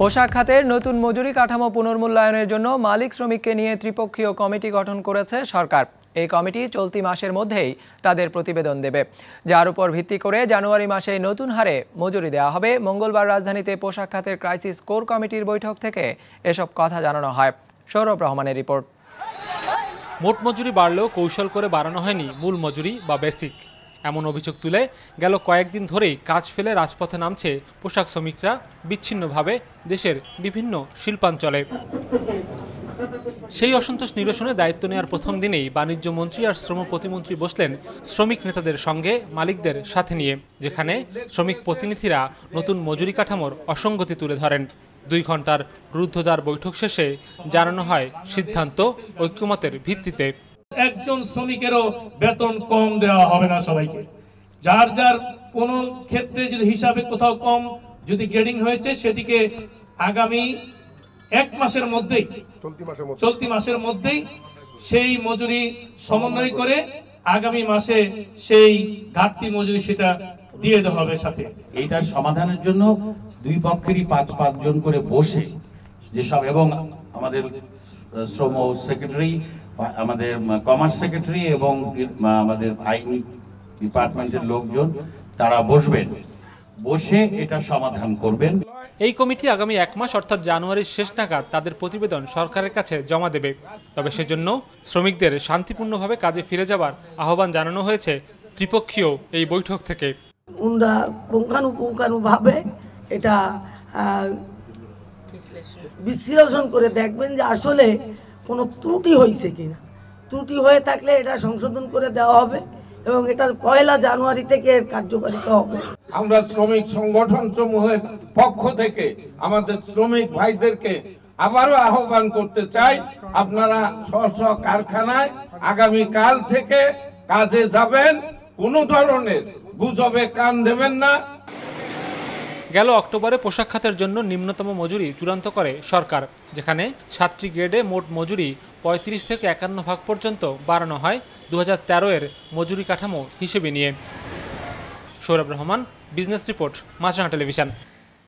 পোশাক খাতের নতুন মজুরি কাঠামো পুনর্মূল্যায়নের জন্য মালিক শ্রমিককে নিয়ে ত্রিপক্ষীয় কমিটি গঠন করেছে সরকার। এই কমিটি চলতি মাসের মধ্যেই তাদের প্রতিবেদন দেবে। যার উপর ভিত্তি করে জানুয়ারি মাসে নতুন হারে মজুরি দেওয়া হবে। মঙ্গলবার রাজধানীতে পোশাক খাতের ক্রাইসিস কোর কমিটির বৈঠক থেকে এসব কথা জানানো হয়। সৌরভ রহমানের রিপোর্ট। মোট মজুরি বাড়লেও কৌশল করে বাড়ানো হয়নি মূল মজুরি বা বেসিক। এমন অভিযোগ তুলে গেল কয়েকদিন ধরেই কাজ ফেলে রাজপথে নামছে পোশাক শ্রমিকরা বিচ্ছিন্নভাবে দেশের বিভিন্ন শিল্পাঞ্চলে। সেই অসন্তোষ নিরসনে দায়িত্ব নেওয়ার প্রথম দিনেই বাণিজ্য মন্ত্রী আর শ্রম প্রতিমন্ত্রী বসলেন শ্রমিক নেতাদের সঙ্গে মালিকদের সাথে নিয়ে, যেখানে শ্রমিক প্রতিনিধিরা নতুন মজুরি কাঠামোর অসঙ্গতি তুলে ধরেন। দুই ঘণ্টার রুদ্ধদ্বার বৈঠক শেষে জানানো হয় সিদ্ধান্ত ঐক্যমতের ভিত্তিতে। একজন শ্রমিকেরও বেতন কম দেওয়া হবে না সবাইকে। যার যার কোন ক্ষেত্রে যদি হিসাবে কোথাও কম যদি গ্রেডিং হয়েছে সেটিকে আগামী এক মাসের মধ্যেই চলতি মাসের মধ্যে। চলতি মাসের মধ্যেই সেই মজুরি সমন্বয় করে আগামী মাসে সেই ঘাটতি মজুরি সেটা দিয়ে দেওয়া হবে সাথে। এইটার সমাধানের জন্য দুই পক্ষেরই পাঁচ পাঁচজন করে বসে যেসব এবং আমাদের শ্রম সেক্রেটারি আমাদের কমার্স সেক্রেটারি এবং আমাদের আইন ডিপার্টমেন্টের লোকজন তারা বসবেন। বসে এটা সমাধান করবেন। এই কমিটি আগামী এক মাস অর্থাৎ জানুয়ারির শেষ নাগাদ তাদের প্রতিবেদন সরকারের কাছে জমা দেবে। তবে সেজন্য শ্রমিকদের শান্তিপূর্ণভাবে কাজে ফিরে যাবার আহ্বান জানানো হয়েছে ত্রিপক্ষীয় এই বৈঠক থেকে। উনরা পুঙ্খানুপুঙ্খানুভাবে এটা আহ, বিশ্লেষণ করে দেখবেন যে আসলে কোনো ত্রুটি হয়েছে কিনা। ত্রুটি হয়ে থাকলে এটা সংশোধন করে দেওয়া হবে এবং এটা পয়লা জানুয়ারি থেকে কার্যকারিতা হবে। আমরা শ্রমিক সংগঠন সমূহের পক্ষ থেকে আমাদের শ্রমিক ভাইদেরকে আবারও আহ্বান করতে চাই, আপনারা স্ব স্ব কারখানায় আগামী কাল থেকে কাজে যাবেন, কোনো ধরনের গুজবে কান দেবেন না। গেল অক্টোবরে পোশাক খাতের জন্য নিম্নতম মজুরি চূড়ান্ত করে সরকার, যেখানে সাতটি গ্রেডে মোট মজুরি পঁয়ত্রিশ থেকে একান্ন ভাগ পর্যন্ত বাড়ানো হয় দু এর মজুরি কাঠামো হিসেবে নিয়ে। Sourav Rahman, business report, Maasranga television.